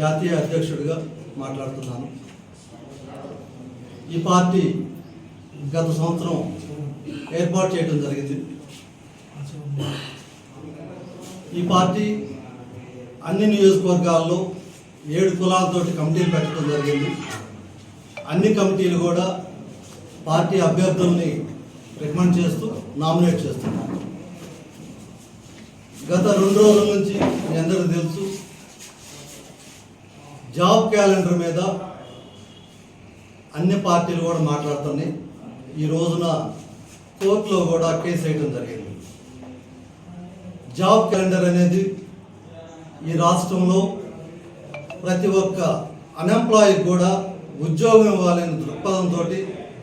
జాతీయ అధ్యక్షుడిగా మాట్లాడుతున్నాను. ఈ పార్టీ గత సంవత్సరం ఏర్పాటు చేయడం జరిగింది. ఈ పార్టీ అన్ని నియోజకవర్గాల్లో ఏడు కులాలతోటి కమిటీలు పెట్టడం జరిగింది. అన్ని కమిటీలు కూడా పార్టీ అభ్యర్థుల్ని రికమెండ్ చేస్తూ నామినేట్ చేస్తున్నారు. గత రెండు రోజుల నుంచి మీ అందరికీ తెలుసు జాబ్ క్యాలెండర్ మీద అన్ని పార్టీలు కూడా మాట్లాడుతున్నాయి. ఈ రోజున కోర్టులో కూడా కేసు వేయడం జరిగింది. జాబ్ క్యాలెండర్ అనేది ఈ రాష్ట్రంలో ప్రతి ఒక్క అన్ఎంప్లాయీ కూడా ఉద్యోగం ఇవ్వాలనే దృక్పథంతో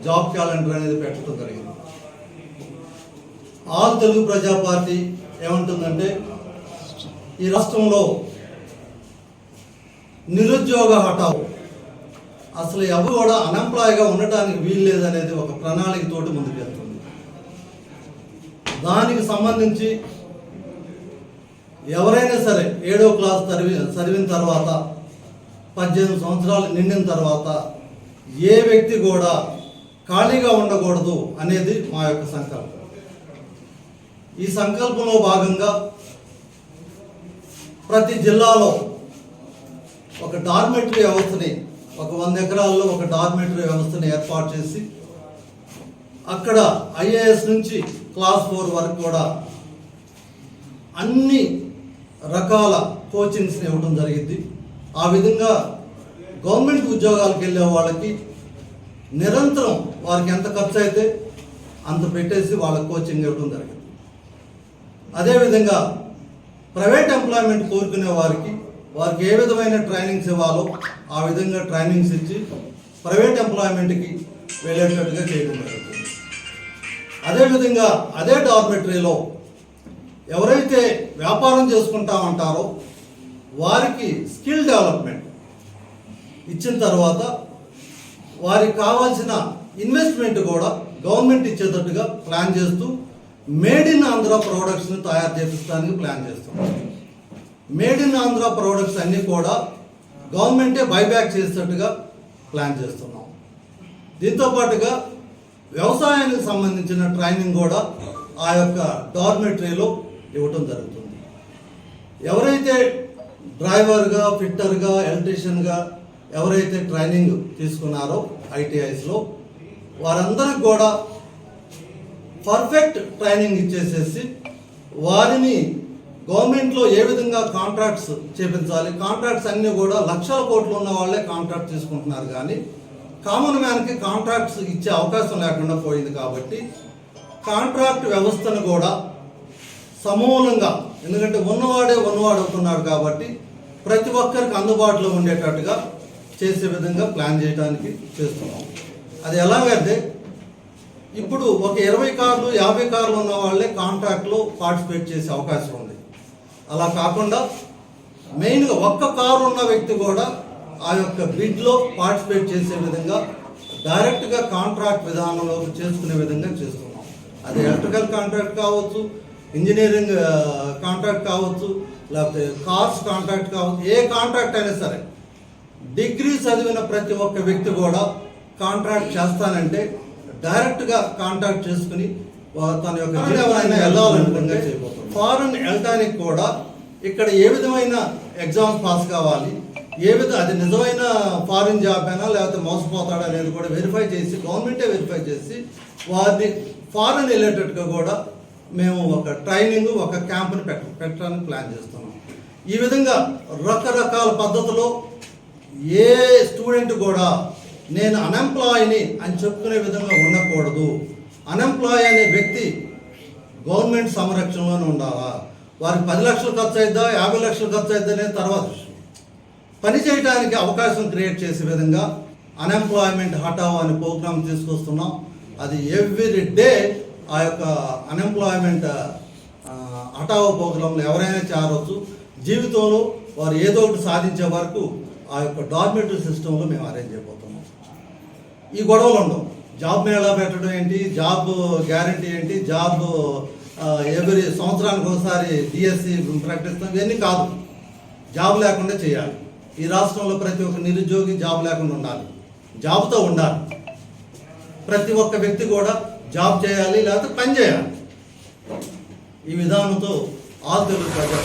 జాబ్ క్యాలెండర్ అనేది పెట్టడం జరిగింది. ఆల్ తెలుగు ప్రజా పార్టీ ఏమంటుందంటే ఈ రాష్ట్రంలో నిరుద్యోగ హఠావు. అసలు ఎవరు కూడా అన్ఎంప్లాయ్గా ఉండటానికి వీలు లేదనేది ఒక ప్రణాళికతోటి ముందుకెళ్తుంది. దానికి సంబంధించి ఎవరైనా సరే ఏడో క్లాస్ చదివి చదివిన తర్వాత పద్దెనిమిది సంవత్సరాలు నిండిన తర్వాత ఏ వ్యక్తి కూడా ఖాళీగా ఉండకూడదు అనేది మా యొక్క సంకల్పం. ఈ సంకల్పంలో భాగంగా ప్రతి జిల్లాలో ఒక డార్మెటరీ వ్యవస్థని ఒక వంద ఎకరాల్లో ఒక డార్మెటరీ వ్యవస్థని ఏర్పాటు చేసి అక్కడ ఐఏఎస్ నుంచి క్లాస్ ఫోర్ వరకు కూడా అన్ని రకాల కోచింగ్స్ని ఇవ్వడం జరిగింది. ఆ విధంగా గవర్నమెంట్ ఉద్యోగాలకు వెళ్ళే వాళ్ళకి నిరంతరం వారికి ఎంత ఖర్చు అయితే అంత పెట్టేసి వాళ్ళకి కోచింగ్ ఇవ్వడం జరిగింది. అదేవిధంగా ప్రైవేట్ ఎంప్లాయ్మెంట్ కోరుకునే వారికి వారికి ఏ విధమైన ట్రైనింగ్స్ ఇవ్వాలో ఆ విధంగా ట్రైనింగ్స్ ఇచ్చి ప్రైవేట్ ఎంప్లాయ్మెంట్కి వెళ్ళేటట్టుగా చేయడం జరుగుతుంది. అదేవిధంగా అదే డార్మెటరీలో ఎవరైతే వ్యాపారం చేసుకుంటా ఉంటారో వారికి స్కిల్ డెవలప్మెంట్ ఇచ్చిన తర్వాత వారికి కావాల్సిన ఇన్వెస్ట్మెంట్ కూడా గవర్నమెంట్ ఇచ్చేటట్టుగా ప్లాన్ చేస్తూ మేడ్ ఇన్ ఆంధ్ర ప్రోడక్ట్స్ని తయారు చేపిస్తానికి ప్లాన్ చేస్తున్నాం. మేడ్ ఇన్ ఆంధ్ర ప్రోడక్ట్స్ అన్నీ కూడా గవర్నమెంటే బైబ్యాక్ చేసేటట్టుగా ప్లాన్ చేస్తున్నాం. దీంతో పాటుగా వ్యవసాయానికి సంబంధించిన ట్రైనింగ్ కూడా ఆ యొక్క డార్మెటరీలో ఇవ్వటం జరుగుతుంది. ఎవరైతే డ్రైవర్గా ఫిట్టర్గా ఎలక్ట్రీషియన్గా ఎవరైతే ట్రైనింగ్ తీసుకున్నారో ఐటీఐస్లో వారందరికి కూడా పర్ఫెక్ట్ ట్రైనింగ్ ఇచ్చేసేసి వారిని గవర్నమెంట్లో ఏ విధంగా కాంట్రాక్ట్స్ చేపించాలి? కాంట్రాక్ట్స్ అన్నీ కూడా లక్షల కోట్లు ఉన్న వాళ్ళే కాంట్రాక్ట్ తీసుకుంటున్నారు కానీ కామన్ మ్యాన్కి కాంట్రాక్ట్స్ ఇచ్చే అవకాశం లేకుండా పోయింది కాబట్టి కాంట్రాక్ట్ వ్యవస్థను కూడా సమూలంగా ఎందుకంటే ఉన్నవాడే ఉన్నవాడు అవుతున్నాడు కాబట్టి ప్రతి ఒక్కరికి అందుబాటులో ఉండేటట్టుగా చేసే విధంగా ప్లాన్ చేయడానికి చేస్తున్నాం. అది ఎలాగైతే ఇప్పుడు ఒక ఇరవై కార్లు యాభై కార్లు ఉన్న వాళ్ళే కాంట్రాక్ట్లో పార్టిసిపేట్ చేసే అవకాశం ఉంది. అలా కాకుండా మెయిన్గా ఒక్క కారు ఉన్న వ్యక్తి కూడా ఆ యొక్క బిడ్లో పార్టిసిపేట్ చేసే విధంగా డైరెక్ట్గా కాంట్రాక్ట్ విధానంలో చేసుకునే విధంగా చేస్తున్నాం. అది ఎలక్ట్రికల్ కాంట్రాక్ట్ కావచ్చు ఇంజనీరింగ్ కాంట్రాక్ట్ కావచ్చు లేకపోతే కార్స్ కాంట్రాక్ట్ కావచ్చు ఏ కాంట్రాక్ట్ అయినా సరే డిగ్రీ చదివిన ప్రతి ఒక్క వ్యక్తి కూడా కాంట్రాక్ట్ చేస్తానంటే డైరెక్ట్గా కాంటాక్ట్ చేసుకుని తన యొక్క వెళ్ళాలనుకుంటే ఫారెన్ వెళ్ళడానికి కూడా ఇక్కడ ఏ విధమైన ఎగ్జామ్స్ పాస్ కావాలి? ఏ విధ అది నిజమైన ఫారిన్ జాబ్ అయినా లేకపోతే మోసపోతాడా అనేది కూడా వెరిఫై చేసి గవర్నమెంటే వెరిఫై చేసి వారిని ఫారెన్ వెళ్ళేటట్టుగా కూడా మేము ఒక ట్రైనింగ్ ఒక క్యాంప్ని పెట్ట పెట్టడానికి ప్లాన్ చేస్తున్నాం. ఈ విధంగా రకరకాల పద్ధతిలో ఏ స్టూడెంట్ కూడా నేను అన్ఎంప్లాయీని అని చెప్పుకునే విధంగా ఉండకూడదు. అన్ఎంప్లాయ్ అనే వ్యక్తి గవర్నమెంట్ సంరక్షణలోనే ఉండాలా? వారికి పది లక్షలు ఖర్చు అయిద్దా యాభై లక్షలు ఖర్చు అయిద్దా అనేది తర్వాత విషయం. పని చేయడానికి అవకాశం క్రియేట్ చేసే విధంగా అన్ఎంప్లాయ్మెంట్ హఠావ్ అనే ప్రోగ్రామ్ తీసుకొస్తున్నాం. అది ఎవ్రీ డే ఆ యొక్క అన్ఎంప్లాయ్మెంట్ హఠావ్ ప్రోగ్రాంలో ఎవరైనా చేరవచ్చు జీవితంలో వారు ఏదో ఒకటి సాధించే వరకు ఆ యొక్క డార్మెటరీ సిస్టంలో మేము అరేంజ్ అయిపోతున్నాం ఈ గొడవలు ఉండవు. జాబ్ మేళా పెట్టడం ఏంటి? జాబ్ గ్యారంటీ ఏంటి? జాబ్ ఎవరి సంవత్సరానికి ఒకసారి డిఎస్సి ప్రకటిస్తాం ఇవన్నీ కాదు. జాబ్ లేకుండా చేయాలి. ఈ రాష్ట్రంలో ప్రతి ఒక్క నిరుద్యోగి జాబ్ లేకుండా ఉండాలి. జాబ్తో ఉండాలి. ప్రతి ఒక్క వ్యక్తి కూడా జాబ్ చేయాలి లేకపోతే పని చేయాలి. ఈ విధానంతో ఆల్ తెలుగు ప్రజా